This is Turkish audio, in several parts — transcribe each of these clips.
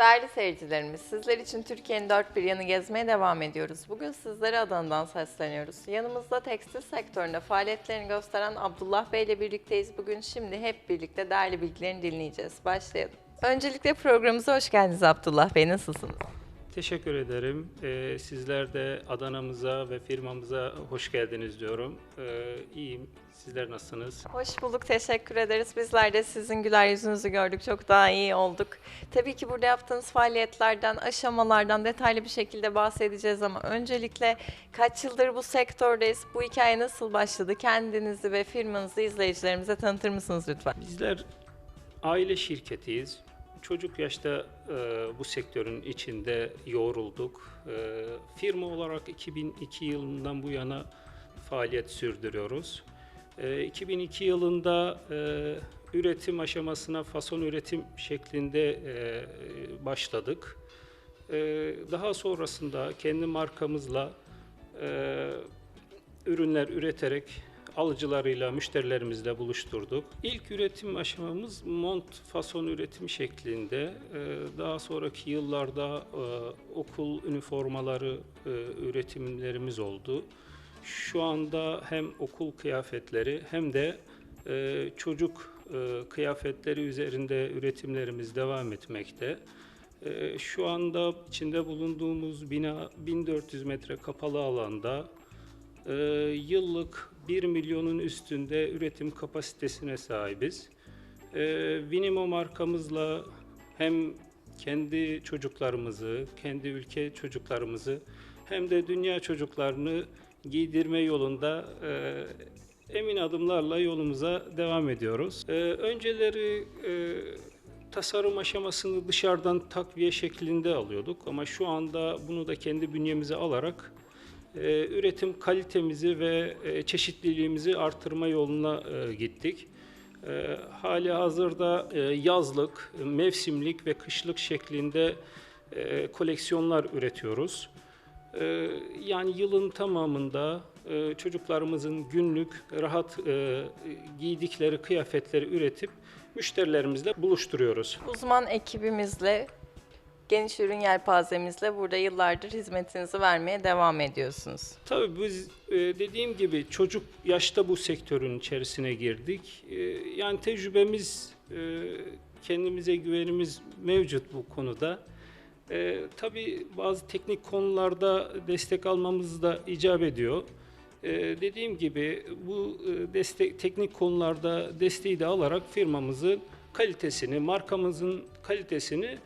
Değerli seyircilerimiz, sizler için Türkiye'nin dört bir yanı gezmeye devam ediyoruz. Bugün sizlere Adana'dan sesleniyoruz. Yanımızda tekstil sektöründe faaliyetlerini gösteren Abdullah Bey ile birlikteyiz. Bugün şimdi hep birlikte değerli bilgilerini dinleyeceğiz. Başlayalım. Öncelikle programımıza hoş geldiniz Abdullah Bey. Nasılsınız? Teşekkür ederim. Ee, sizler de Adana'mıza ve firmamıza hoş geldiniz diyorum. Ee, iyiyim. Sizler nasılsınız? Hoş bulduk, teşekkür ederiz. Bizler de sizin güler yüzünüzü gördük, çok daha iyi olduk. Tabii ki burada yaptığınız faaliyetlerden, aşamalardan detaylı bir şekilde bahsedeceğiz ama öncelikle kaç yıldır bu sektördeyiz, bu hikaye nasıl başladı? Kendinizi ve firmanızı izleyicilerimize tanıtır mısınız lütfen? Bizler aile şirketiyiz. Çocuk yaşta e, bu sektörün içinde yoğrulduk. E, firma olarak 2002 yılından bu yana faaliyet sürdürüyoruz. E, 2002 yılında e, üretim aşamasına fason üretim şeklinde e, başladık. E, daha sonrasında kendi markamızla e, ürünler üreterek alıcılarıyla, müşterilerimizle buluşturduk. İlk üretim aşamamız mont fason üretim şeklinde. Ee, Daha sonraki yıllarda e, okul üniformaları e, üretimlerimiz oldu. Şu anda hem okul kıyafetleri hem de e, çocuk kıyafetleri üzerinde üretimlerimiz devam etmekte. Şu anda içinde bulunduğumuz bina 1400 metre kapalı alanda yıllık 1 milyonun üstünde üretim kapasitesine sahibiz. Ee, Vinimo markamızla hem kendi çocuklarımızı, kendi ülke çocuklarımızı hem de dünya çocuklarını giydirme yolunda e, emin adımlarla yolumuza devam ediyoruz. Ee, önceleri e, tasarım aşamasını dışarıdan takviye şeklinde alıyorduk ama şu anda bunu da kendi bünyemize alarak e, üretim kalitemizi ve e, çeşitliliğimizi artırma yoluna e, gittik. E, hali hazırda e, yazlık, mevsimlik ve kışlık şeklinde koleksiyonlar üretiyoruz. E, yani yılın tamamında çocuklarımızın günlük rahat giydikleri kıyafetleri üretip müşterilerimizle buluşturuyoruz. Uzman ekibimizle, geniş ürün yelpazemizle burada yıllardır hizmetinizi vermeye devam ediyorsunuz. Tabii biz e, dediğim gibi çocuk yaşta bu sektörün içerisine girdik. E, Yani tecrübemiz, e, kendimize güvenimiz mevcut bu konuda. Tabii bazı teknik konularda destek almamız da icap ediyor. E, Dediğim gibi bu destek teknik konularda desteği de alarak firmamızın kalitesini, markamızın kalitesini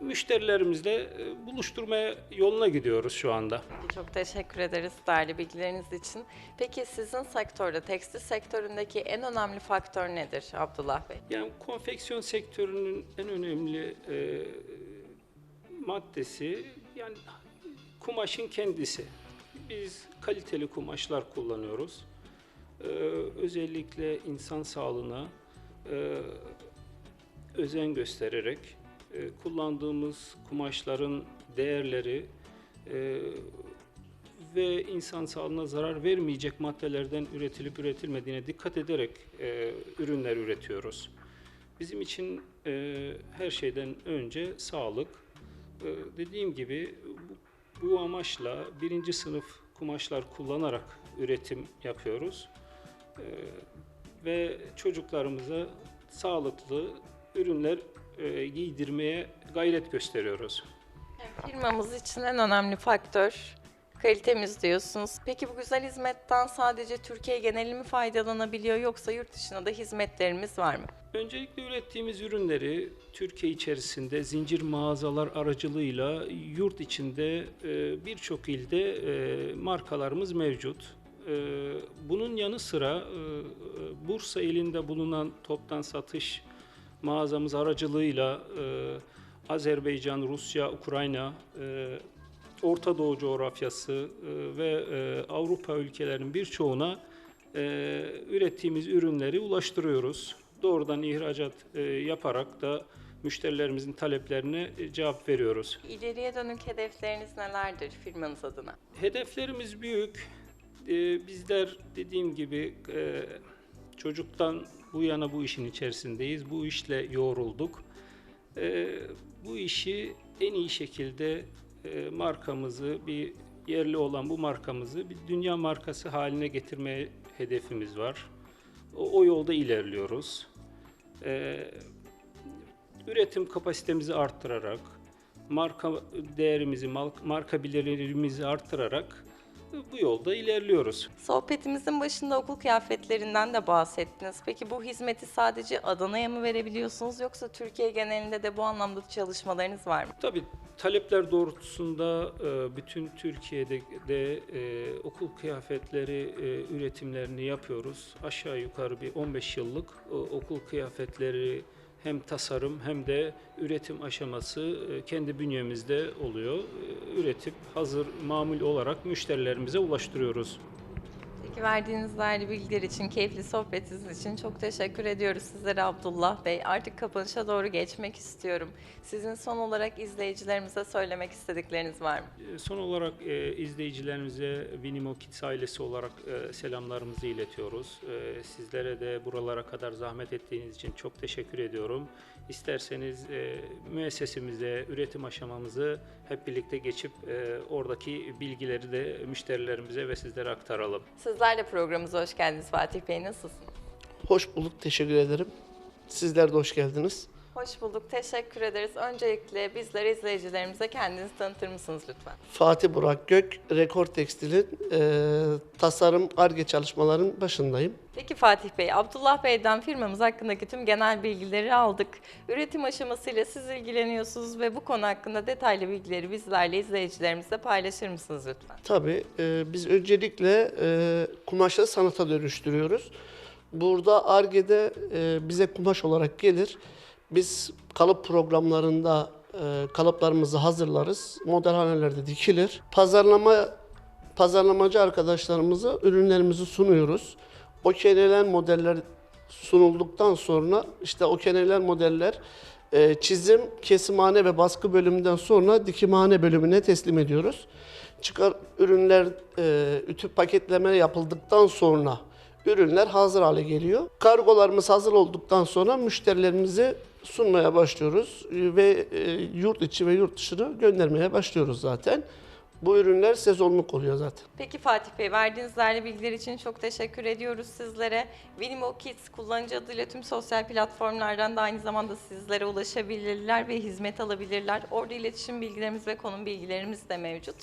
müşterilerimizle e, buluşturmaya yoluna gidiyoruz şu anda. Çok teşekkür ederiz değerli bilgileriniz için. Peki sizin sektörde, tekstil sektöründeki en önemli faktör nedir Abdullah Bey? Yani konfeksiyon sektörünün en önemli e, maddesi yani kumaşın kendisi. Biz kaliteli kumaşlar kullanıyoruz. E, özellikle insan sağlığına e, özen göstererek e, kullandığımız kumaşların değerleri e, ve insan sağlığına zarar vermeyecek maddelerden üretilip üretilmediğine dikkat ederek e, ürünler üretiyoruz. Bizim için her şeyden önce sağlık. Dediğim gibi bu, amaçla birinci sınıf kumaşlar kullanarak üretim yapıyoruz. Ve çocuklarımıza sağlıklı ürünler e, giydirmeye gayret gösteriyoruz. Firmamız için en önemli faktör kalitemiz diyorsunuz. Peki bu güzel hizmetten sadece Türkiye geneli mi faydalanabiliyor yoksa yurt dışında da hizmetlerimiz var mı? Öncelikle ürettiğimiz ürünleri Türkiye içerisinde zincir mağazalar aracılığıyla yurt içinde e, birçok ilde e, markalarımız mevcut. Bunun yanı sıra Bursa ilinde bulunan toptan satış mağazamız aracılığıyla e, Azerbaycan, Rusya, Ukrayna, e, Orta Doğu coğrafyası e, ve e, Avrupa ülkelerinin birçoğuna e, ürettiğimiz ürünleri ulaştırıyoruz. Doğrudan ihracat e, yaparak da müşterilerimizin taleplerine e, cevap veriyoruz. İleriye dönük hedefleriniz nelerdir firmanız adına? Hedeflerimiz büyük. Ee, bizler dediğim gibi e, çocuktan bu yana bu işin içerisindeyiz. Bu işle yoğrulduk. Ee, bu işi en iyi şekilde e, markamızı bir yerli olan bu markamızı bir dünya markası haline getirmeye hedefimiz var. O, o yolda ilerliyoruz. E, üretim kapasitemizi arttırarak, marka değerimizi, marka bilirimizi arttırarak bu yolda ilerliyoruz. Sohbetimizin başında okul kıyafetlerinden de bahsettiniz. Peki bu hizmeti sadece Adana'ya mı verebiliyorsunuz yoksa Türkiye genelinde de bu anlamda çalışmalarınız var mı? Tabii talepler doğrultusunda e, bütün Türkiye'de de e, okul kıyafetleri e, üretimlerini yapıyoruz. Aşağı yukarı bir 15 yıllık okul kıyafetleri hem tasarım hem de üretim aşaması e, kendi bünyemizde oluyor. E, Üretip hazır mamul olarak müşterilerimize ulaştırıyoruz. Peki verdiğiniz değerli bilgiler için, keyifli sohbetiniz için çok teşekkür ediyoruz sizlere Abdullah Bey. Artık kapanışa doğru geçmek istiyorum. Sizin son olarak izleyicilerimize söylemek istedikleriniz var mı? E, Son olarak e, izleyicilerimize Vinimo Kids ailesi olarak e, selamlarımızı iletiyoruz. E, sizlere de buralara kadar zahmet ettiğiniz için çok teşekkür ediyorum. İsterseniz e, müessesemize, üretim aşamamızı hep birlikte geçip e, oradaki bilgileri de müşterilerimize ve sizlere aktaralım. Sizler de programımıza hoş geldiniz Fatih Bey. Nasılsınız? Hoş bulduk, teşekkür ederim. Sizler de hoş geldiniz. Hoş bulduk, teşekkür ederiz. Öncelikle bizlere, izleyicilerimize kendinizi tanıtır mısınız lütfen? Fatih Burak Gök, Rekor Tekstil'in eee, tasarım ARGE çalışmaların başındayım. Peki Fatih Bey, Abdullah Bey'den firmamız hakkındaki tüm genel bilgileri aldık. Üretim aşamasıyla siz ilgileniyorsunuz ve bu konu hakkında detaylı bilgileri bizlerle, izleyicilerimizle paylaşır mısınız lütfen? Tabii eee, biz öncelikle eee kumaşları sanata dönüştürüyoruz. Burada ARGE'de eee, bize kumaş olarak gelir. Biz kalıp programlarında eee, kalıplarımızı hazırlarız. Modelhanelerde dikilir. Pazarlama pazarlamacı arkadaşlarımıza ürünlerimizi sunuyoruz. O kenelen modeller sunulduktan sonra işte o kenelen modeller e, çizim, kesimhane ve baskı bölümünden sonra dikimhane bölümüne teslim ediyoruz. Çıkar ürünler e, ütü paketleme yapıldıktan sonra ürünler hazır hale geliyor. Kargolarımız hazır olduktan sonra müşterilerimize sunmaya başlıyoruz ve e, yurt içi ve yurt dışına göndermeye başlıyoruz zaten. Bu ürünler sezonluk oluyor zaten. Peki Fatih Bey, verdiğiniz değerli bilgiler için çok teşekkür ediyoruz sizlere. Vinimo Kids kullanıcı adıyla tüm sosyal platformlardan da aynı zamanda sizlere ulaşabilirler ve hizmet alabilirler. Orada iletişim bilgilerimiz ve konum bilgilerimiz de mevcut.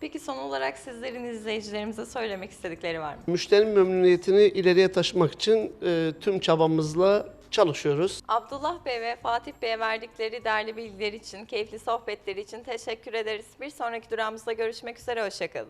Peki son olarak sizlerin izleyicilerimize söylemek istedikleri var mı? Müşteri memnuniyetini ileriye taşımak için e, tüm çabamızla çalışıyoruz. Abdullah Bey ve Fatih Bey'e verdikleri değerli bilgiler için, keyifli sohbetleri için teşekkür ederiz. Bir sonraki durağımızda görüşmek üzere, hoşçakalın.